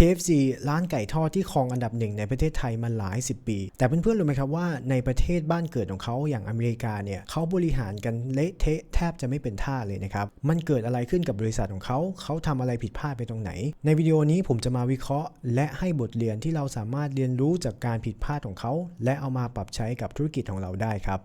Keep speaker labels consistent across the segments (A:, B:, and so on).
A: KFC ร้านไก่ทอดที่ครองอันดับหนึ่งในประเทศไทยมาหลาย 10 ปี แต่เพื่อนๆรู้ไหมครับว่าในประเทศบ้านเกิดของเขาอย่างอเมริกาเนี่ยเขาบริหารกันเละเทะแทบจะไม่เป็นท่าเลยนะครับมันเกิดอะไรขึ้นกับบริษัทของเขาเขาทำอะไรผิดพลาดไปตรงไหน ในวิดีโอนี้ผมจะมาวิเคราะห์ และให้บทเรียนที่เราสามารถเรียนรู้จากการผิดพลาดของเขา และเอามาปรับใช้กับธุรกิจของเราได้ครับ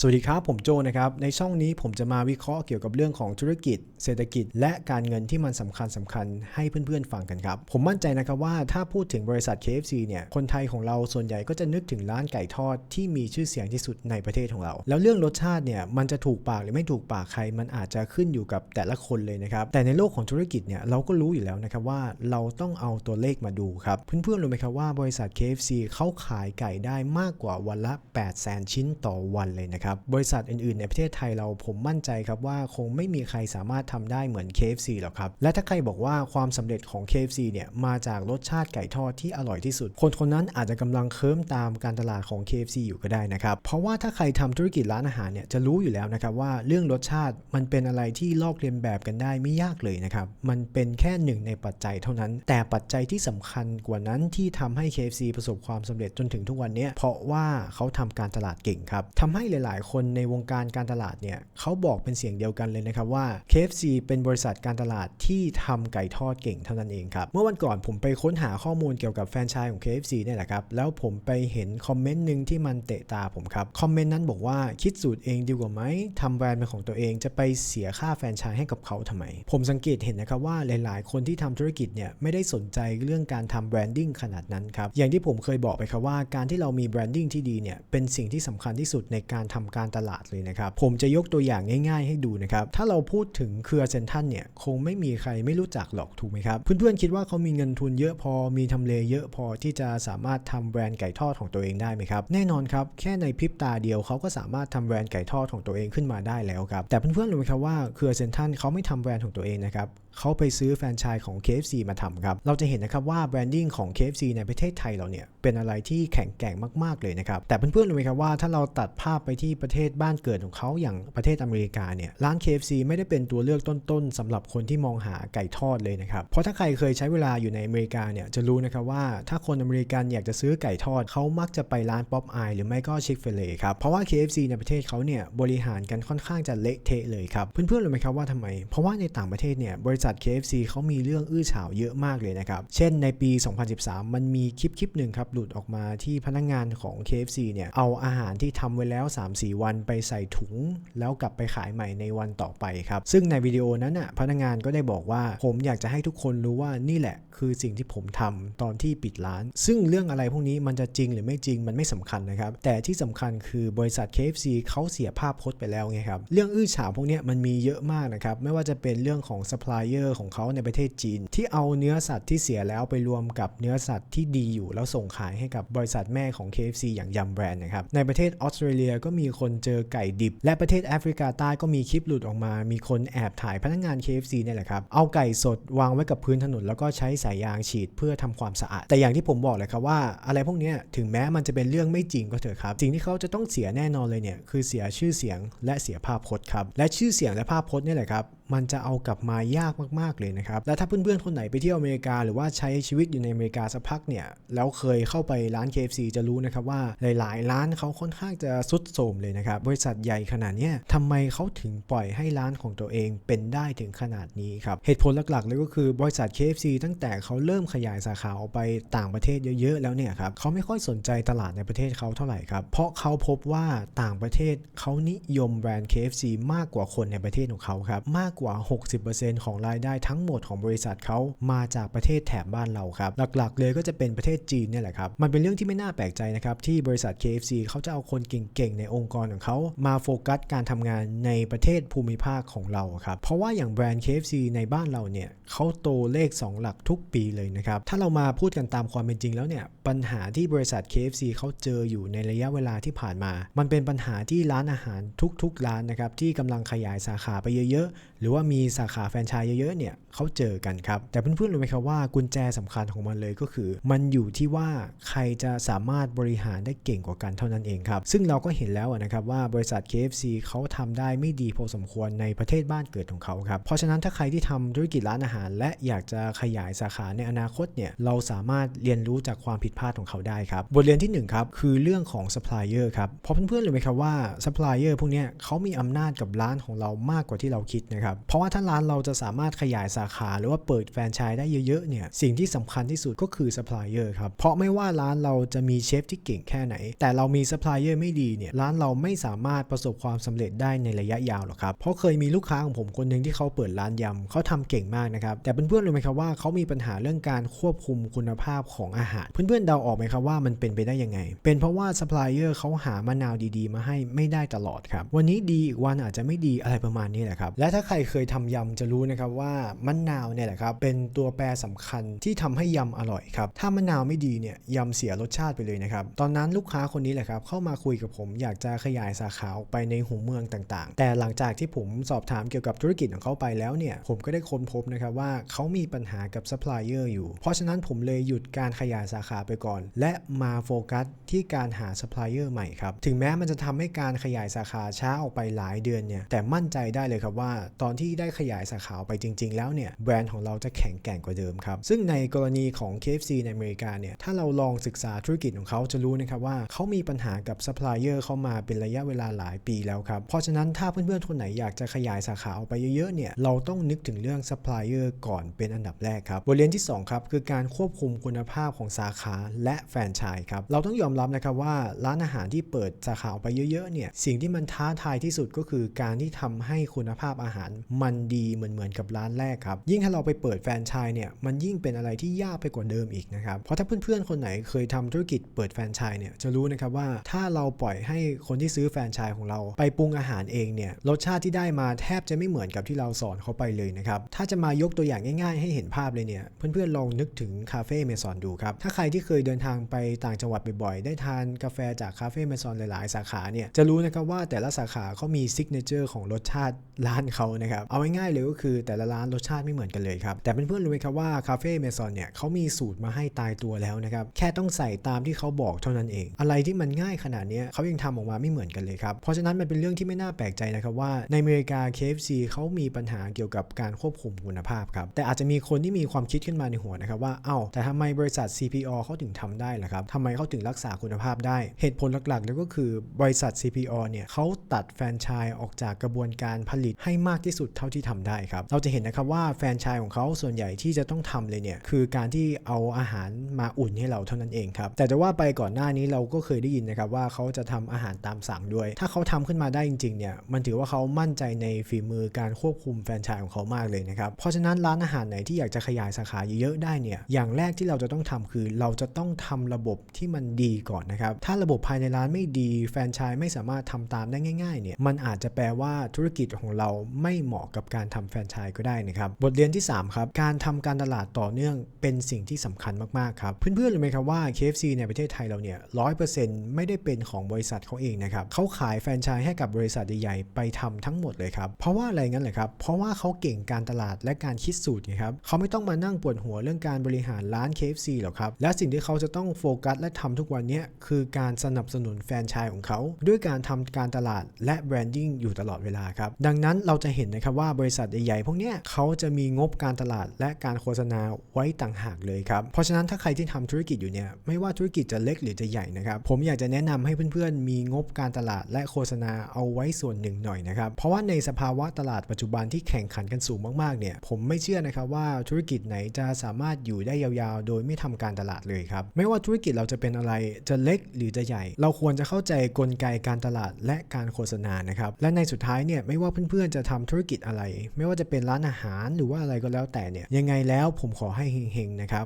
A: สวัสดีครับ ผมโจนะครับ ในช่องนี้ผมจะมาวิเคราะห์เกี่ยวกับเรื่องของธุรกิจ เศรษฐกิจ และการเงินที่มันสำคัญสำคัญให้เพื่อนๆฟังกันครับ ผมมั่นใจนะครับว่าถ้าพูดถึงบริษัท KFC เนี่ย คนไทยของเราส่วนใหญ่ก็จะนึกถึงร้านไก่ทอดที่มีชื่อเสียงที่สุดในประเทศของเรา แล้วเรื่องรสชาติเนี่ยมันจะถูกปากหรือไม่ถูกปากใคร มันอาจจะขึ้นอยู่กับแต่ละคนเลยนะครับ แต่ในโลกของธุรกิจเนี่ยเราก็รู้อยู่แล้วนะครับว่าเราต้องเอาตัวเลขมาดูครับ เพื่อนๆรู้ไหมครับว่าบริษัท KFC เขาขายไก่ได้มากกว่าวันละ8 0 0 0 0 0 ชิ้นต่อวันเลยนะครับบริษัทอื่นๆ ในประเทศไทยเราผมมั่นใจครับว่าคงไม่มีใครสามารถทำได้เหมือน KFC หรอกครับ และถ้าใครบอกว่าความสำเร็จของ KFC เนี่ยมาจากรสชาติไก่ทอดที่อร่อยที่สุด คนคนนั้นอาจจะกำลังเคิมตามการตลาดของ KFC อยู่ก็ได้นะครับเพราะว่าถ้าใครทำธุรกิจร้านอาหารเนี่ยจะรู้อยู่แล้วนะครับว่าเรื่องรสชาติมันเป็นอะไรที่ลอกเลียนแบบกันได้ไม่ยากเลยนะครับมันเป็นแค่หนึ่งในปัจจัยเท่านั้น แต่ปัจจัยที่สำคัญกว่านั้นที่ทำให้ KFC ประสบความสำเร็จจนถึงทุกวันนี้เพราะว่าเขาทำการตลาดเก่งครับทำให้หลายๆ คนในวงการการตลาดเนี่ยเขาบอกเป็นเสียงเดียวกันเลยนะครับว่า KFC เป็นบริษัทการตลาดที่ทำไก่ทอดเก่งเท่านั้นเองครับ เมื่อวันก่อนผมไปค้นหาข้อมูลเกี่ยวกับแฟรนไชส์ของ KFC เนี่ยแหละครับ แล้วผมไปเห็นคอมเมนต์หนึ่งที่มันเตะตาผมครับ คอมเมนต์นั้นบอกว่าคิดสูตรเองดีกว่าไหมทำแบรนด์เป็นของตัวเองจะไปเสียค่าแฟรนไชส์ให้กับเขาทำไม ผมสังเกตเห็นนะครับว่าหลาย ๆ คนที่ทำธุรกิจเนี่ยไม่ได้สนใจเรื่องการทำแบรนดิ้งขนาดนั้นครับอย่างที่ผมเคยบอกไปครับว่าการที่เรามีแบรนดิ้งที่ดีเนี่ยเป็นสิ่งที่สำคัญที่สุดในการทำการตลาดเลยนะครับ ผมจะยกตัวอย่างง่าย ๆ ให้ดูนะครับ ถ้าเราพูดถึงเครือเซนทันเนี่ยคงไม่มีใครไม่รู้จักหรอกถูกไหมครับ เพื่อนๆคิดว่าเขามีเงินทุนเยอะพอมีทำเลเยอะพอที่จะสามารถทำแบรนด์ไก่ทอดของตัวเองได้ไหมครับ แน่นอนครับแค่ในพริบตาเดียวเขาก็สามารถทำแบรนด์ไก่ทอดของตัวเองขึ้นมาได้แล้วครับแต่เพื่อนๆรู้ไหมครับว่าเครือเซนทันเขาไม่ทำแบรนด์ของตัวเองนะครับ เขาไปซื้อแฟรนไชส์ของ KFC มาทำครับ เราจะเห็นนะครับว่าแบรนดิ้งของ KFC ในประเทศไทยเราเนี่ยเป็นอะไรที่แข็งแกร่งมากๆเลยนะครับ แต่เพื่อนๆรู้ไหมครับว่าถ้าเราตัดภาพไปที่ประเทศบ้านเกิดของเขาอย่างประเทศอเมริกาเนี่ยร้าน KFC ไม่ได้เป็นตัวเลือกต้นๆสำหรับคนที่มองหาไก่ทอดเลยนะครับเพราะถ้าใครเคยใช้เวลาอยู่ในอเมริกาเนี่ยจะรู้นะครับว่าถ้าคนอเมริกันอยากจะซื้อไก่ทอดเขามักจะไปร้านป๊อปอายหรือไม่ก็ชิคเฟลครับเพราะว่า KFC ในประเทศเขาเนี่ยบริหารกันค่อนข้างจะเละเทะเลยครับเพื่อนๆรู้ไหมครับว่าทำไม เพราะว่าในต่างประเทศเนี่ยบริษัท KFC เขามีเรื่องอื้อฉาวเยอะมากเลยนะครับ เช่นในปี 2013 มันมีคลิปคลิปหนึ่งครับ หลุดออกมาที่พนักงานของ KFC เนี่ย เอาอาหารที่ทำไว้แล้ว 3-4 วันไปใส่ถุง แล้วกลับไปขายใหม่ในวันต่อไปครับ ซึ่งในวิดีโอนั้นน่ะพนักงานก็ได้บอกว่าผมอยากจะให้ทุกคนรู้ว่านี่แหละ คือสิ่งที่ผมทำตอนที่ปิดร้าน ซึ่งเรื่องอะไรพวกนี้มันจะจริงหรือไม่จริงมันไม่สำคัญนะครับ แต่ที่สำคัญคือบริษัท KFC เขาเสียภาพพจน์ไปแล้วไงครับ เรื่องอื้อฉาวพวกนี้มันมีเยอะมากนะครับ ไม่ว่าจะเป็นเรื่องของซัพพลายเออร์ของเขาในประเทศจีน ที่เอาเนื้อสัตว์ที่เสียแล้วไปรวมกับเนื้อสัตว์ที่ดีอยู่ แล้วส่งขายให้กับบริษัทแม่ของ KFC อย่างยำแบรนด์นะครับในประเทศออสเตรเลียก็มีคนเจอไก่ดิบ และประเทศแอฟริกาใต้ก็มีคลิปหลุดออกมา มีคนแอบถ่ายพนักงาน KFC เนี่ยแหละครับเอาไก่สดวางไว้กับพื้นถนนแล้วก็ใช้สายยางฉีดเพื่อทำความสะอาด แต่อย่างที่ผมบอกเลยครับว่าอะไรพวกนี้ถึงแม้มันจะเป็นเรื่องไม่จริงก็เถอะครับสิ่งที่เขาจะต้องเสียแน่นอนเลยเนี่ยคือเสียชื่อเสียงและเสียภาพพจน์ครับและชื่อเสียงและภาพพจน์เนี่ยแหละครับมันจะเอากลับมายากมากๆเลยนะครับ และถ้าเพื่อนๆคนไหนไปเที่ยวอเมริกา หรือว่าใช้ชีวิตอยู่ในอเมริกาสักพักเนี่ย แล้วเคยเข้าไปร้าน KFC จะรู้นะครับว่าหลายๆ ร้านเขาค่อนข้างจะสุดโทมเลยนะครับ บริษัทใหญ่ขนาดนี้ทำไมเขาถึงปล่อยให้ร้านของตัวเองเป็นได้ถึงขนาดนี้ครับ เหตุผลหลักๆเลยก็คือบริษัท KFC ตั้งแต่เขาเริ่มขยายสาขาออกไปต่างประเทศเยอะๆแล้วเนี่ยครับเขาไม่ค่อยสนใจตลาดในประเทศเขาเท่าไหร่ครับ เพราะเขาพบว่าต่างประเทศเขานิยมแบรนด์ KFC มากกว่าคนในประเทศของเขาครับมากกว่า 60%ของรายได้ทั้งหมดของบริษัทเขามาจากประเทศแถบบ้านเราครับ หลักๆ เลยก็จะเป็นประเทศจีนเนี่ยแหละครับ มันเป็นเรื่องที่ไม่น่าแปลกใจนะครับที่บริษัท KFC เขาจะเอาคนเก่งๆ ในองค์กรของเขามาโฟกัสการทำงานในประเทศภูมิภาคของเราครับ เพราะว่าอย่างแบรนด์ KFC ในบ้านเราเนี่ยเขาโตเลข 2 หลักทุกปีเลยนะครับ ถ้าเรามาพูดกันตามความเป็นจริงแล้วเนี่ยปัญหาที่บริษัท KFC เขาเจออยู่ในระยะเวลาที่ผ่านมา มันเป็นปัญหาที่ร้านอาหารทุกๆ ร้านนะครับที่กำลังขยายสาขาไปเยอะๆรือว่ามีสาขาแฟรนไชส์เยอะๆเนี่ยเขาเจอกันครับ แต่เพื่อนๆรู้ไหมครับว่ากุญแจสำคัญของมันเลยก็คือ มันอยู่ที่ว่าใครจะสามารถบริหารได้เก่งกว่ากันเท่านั้นเองครับ ซึ่งเราก็เห็นแล้วนะครับว่าบริษัท KFC เขาทำได้ไม่ดีพอสมควรในประเทศบ้านเกิดของเขาครับ เพราะฉะนั้นถ้าใครที่ทำธุรกิจร้านอาหาร และอยากจะขยายสาขาในอนาคตเนี่ยเราสามารถเรียนรู้จากความผิดพลาดของเขาได้ครับ บทเรียนที่หนึ่งครับคือเรื่องของซัพพลายเออร์ครับเพราะเพื่อนๆรู้ไหมครับว่าซัพพลายเออร์พวกนี้เขามีอำนาจกับร้านของเรามากกว่าที่เราคิดนะครับเพราะว่าถ้าร้านเราจะสามารถขยายสาขาหรือว่าเปิดแฟรนไชส์ได้เยอะๆเนี่ยสิ่งที่สำคัญที่สุดก็คือซัพพลายเออร์ครับ เพราะไม่ว่าร้านเราจะมีเชฟที่เก่งแค่ไหน แต่เรามีซัพพลายเออร์ไม่ดีเนี่ยร้านเราไม่สามารถประสบความสำเร็จได้ในระยะยาวหรอกครับ เพราะเคยมีลูกค้าของผมคนหนึ่งที่เขาเปิดร้านยำเขาทำเก่งมากนะครับแต่เพื่อนๆรู้ไหมครับว่าเขามีปัญหาเรื่องการควบคุมคุณภาพของอาหาร เพื่อนๆเดาออกไหมครับว่ามันเป็นไปได้ยังไง เป็นเพราะว่าซัพพลายเออร์เขาหามะนาวดีๆ มาให้ไม่ได้ตลอดครับวันนี้ดีอีกวันอาจจะไม่ดีอะไรประมาณนี้แหละครับและถ้าใครเคยทำยำจะรู้นะครับว่ามะนาวเนี่ยแหละครับเป็นตัวแปรสำคัญที่ทำให้ยำอร่อยครับถ้ามะนาวไม่ดีเนี่ยยำเสียรสชาติไปเลยนะครับตอนนั้นลูกค้าคนนี้แหละครับเข้ามาคุยกับผมอยากจะขยายสาขาออกไปในหูเมืองต่างๆ แต่หลังจากที่ผมสอบถามเกี่ยวกับธุรกิจของเขาไปแล้วเนี่ยผมก็ได้ค้นพบนะครับว่าเขามีปัญหากับซัพพลายเออร์อยู่ เพราะฉะนั้นผมเลยหยุดการขยายสาขาไปก่อน และมาโฟกัสที่การหาซัพพลายเออร์ใหม่ครับถึงแม้มันจะทำให้การขยายสาขาช้าออกไปหลายเดือนเนี่ยแต่มั่นใจได้เลยครับว่าตอนที่ได้ขยายสาขาไปจริง ๆ แล้วเนี่ยแบรนด์ของเราจะแข็งแกร่งกว่าเดิมครับ ซึ่งในกรณีของ KFC ในอเมริกาเนี่ยถ้าเราลองศึกษาธุรกิจของเขาจะรู้นะครับว่าเขามีปัญหากับซัพพลายเออร์เข้ามาเป็นระยะเวลาหลายปีแล้วครับ เพราะฉะนั้นถ้าเพื่อนๆคนไหนอยากจะขยายสาขาออกไปเยอะๆเนี่ยเราต้องนึกถึงเรื่องซัพพลายเออร์ก่อนเป็นอันดับแรกครับบทเรียนที่สองครับ คือการควบคุมคุณภาพของสาขาและแฟรนไชส์ครับเราต้องยอมรับนะครับว่าร้านอาหารที่เปิดสาขาออกไปเยอะๆเนี่ยสิ่งที่มันท้าทายที่สุดก็คือการที่ทำให้คุณภาพอาหารมันดีเหมือนเหมือนกับร้านแรกครับ ยิ่งถ้าเราไปเปิดแฟรนไชส์เนี่ย มันยิ่งเป็นอะไรที่ยากไปกว่าเดิมอีกนะครับ เพราะถ้าเพื่อนๆ คนไหนเคยทำธุรกิจเปิดแฟรนไชส์เนี่ย จะรู้นะครับว่าถ้าเราปล่อยให้คนที่ซื้อแฟรนไชส์ของเรา ไปปรุงอาหารเองเนี่ย รสชาติที่ได้มาแทบจะไม่เหมือนกับที่เราสอนเขาไปเลยนะครับ ถ้าจะมายกตัวอย่างง่ายๆ ให้เห็นภาพเลยเนี่ย เพื่อนๆ ลองนึกถึงคาเฟ่เมซอนดูครับ ถ้าใครที่เคยเดินทางไปต่างจังหวัดบ่อยๆ ได้ทานกาแฟจากคาเฟ่เมซอนหลายๆ สาขาเนี่ย จะรู้นะครับว่าแต่ละสาขาเขามีซิกเนเจอร์ของรสชาติร้านเขานะครับเอาง่ายๆเลยก็คือแต่ละร้านรสชาติไม่เหมือนกันเลยครับ แต่เพื่อนๆรู้ไหมครับว่าคาเฟ่เมซอนเนี่ยเขามีสูตรมาให้ตายตัวแล้วนะครับ แค่ต้องใส่ตามที่เขาบอกเท่านั้นเอง อะไรที่มันง่ายขนาดนี้เขายังทำออกมาไม่เหมือนกันเลยครับ เพราะฉะนั้นมันเป็นเรื่องที่ไม่น่าแปลกใจนะครับว่าในอเมริกา KFC เขามีปัญหาเกี่ยวกับการควบคุมคุณภาพครับ แต่อาจจะมีคนที่มีความคิดขึ้นมาในหัวนะครับว่า เอ้า แต่ทำไมบริษัท CPO เขาถึงทำได้ล่ะครับทำไมเขาถึงรักษาคุณภาพได้ เหตุผลหลักๆแล้วก็คือบริษัท CPO เนี่ยเขาตัดแฟรนไชส์ออกจากกระบวนการผลิตให้มากที่สุดเท่าที่ทำได้ครับ เราจะเห็นนะครับว่าแฟนชส์ของเขาส่วนใหญ่ที่จะต้องทำเลยเนี่ยคือการที่เอาอาหารมาอุ่นให้เราเท่านั้นเองครับ แต่จะว่าไปก่อนหน้านี้เราก็เคยได้ยินนะครับว่าเขาจะทำอาหารตามสั่งด้วย ถ้าเขาทำขึ้นมาได้จริงๆเนี่ยมันถือว่าเขามั่นใจในฝีมือการควบคุมแฟนชส์ของเขามากเลยนะครับ เพราะฉะนั้นร้านอาหารไหนที่อยากจะขยายสาขาเยอะๆได้เนี่ยอย่างแรกที่เราจะต้องทำคือ เราจะต้องทำระบบที่มันดีก่อนนะครับถ้าระบบภายในร้านไม่ดี แฟนชส์ไม่สามารถทำตามได้ง่ายๆเนี่ยมันอาจจะแปลว่าธุรกิจของเราไม่เหมาะกับการทำแฟรนไชส์ก็ได้นะครับ บทเรียนที่ 3 ครับ การทำการตลาดต่อเนื่องเป็นสิ่งที่สำคัญมาก ๆ ครับ เพื่อนๆรู้ไหมครับว่า KFC ในประเทศไทยเราเนี่ยร้อยเปอร์เซ็นต์ไม่ได้เป็นของบริษัทเขาเองนะครับเขาขายแฟรนไชส์ให้กับบริษัทใหญ่ๆไปทำทั้งหมดเลยครับ เพราะว่าอะไรงั้นเลยครับ เพราะว่าเขาเก่งการตลาดและการคิดสูตรไงครับเขาไม่ต้องมานั่งปวดหัวเรื่องการบริหารร้าน KFC หรอกครับ และสิ่งที่เขาจะต้องโฟกัสและทำทุกวันนี้คือการสนับสนุนแฟรนไชส์ของเขา ด้วยการทำการตลาดและแบรนดิ้งอยู่ตลอดเวลาครับดังนั้นเราจะเห็นนะครับว่าบริษัทใหญ่ๆพวกเนี้ยเขาจะมีงบการตลาดและการโฆษณาไว้ต่างหากเลยครับ เพราะฉะนั้นถ้าใครที่ทำธุรกิจอยู่เนี่ยไม่ว่าธุรกิจจะเล็กหรือจะใหญ่นะครับผมอยากจะแนะนำให้เพื่อนๆ มีงบการตลาดและโฆษณาเอาไว้ส่วนหนึ่งหน่อยนะครับเพราะว่าในสภาวะตลาดปัจจุบันที่แข่งขันกันสูงมากๆเนี่ยผมไม่เชื่อนะครับว่าธุรกิจไหนจะสามารถอยู่ได้ยาวๆ โดยไม่ทำการตลาดเลยครับไม่ว่าธุรกิจเราจะเป็นอะไรจะเล็กหรือจะใหญ่ เราควรจะเข้าใจกลไกการตลาดและการโฆษณานะครับและในสุดท้ายเนี่ยไม่ว่าเพื่อนๆจะทำธุรกิจอะไร ไม่ว่าจะเป็นร้านอาหารหรือว่าอะไรก็แล้วแต่เนี่ยยังไงแล้วผมขอให้เฮงๆนะครับ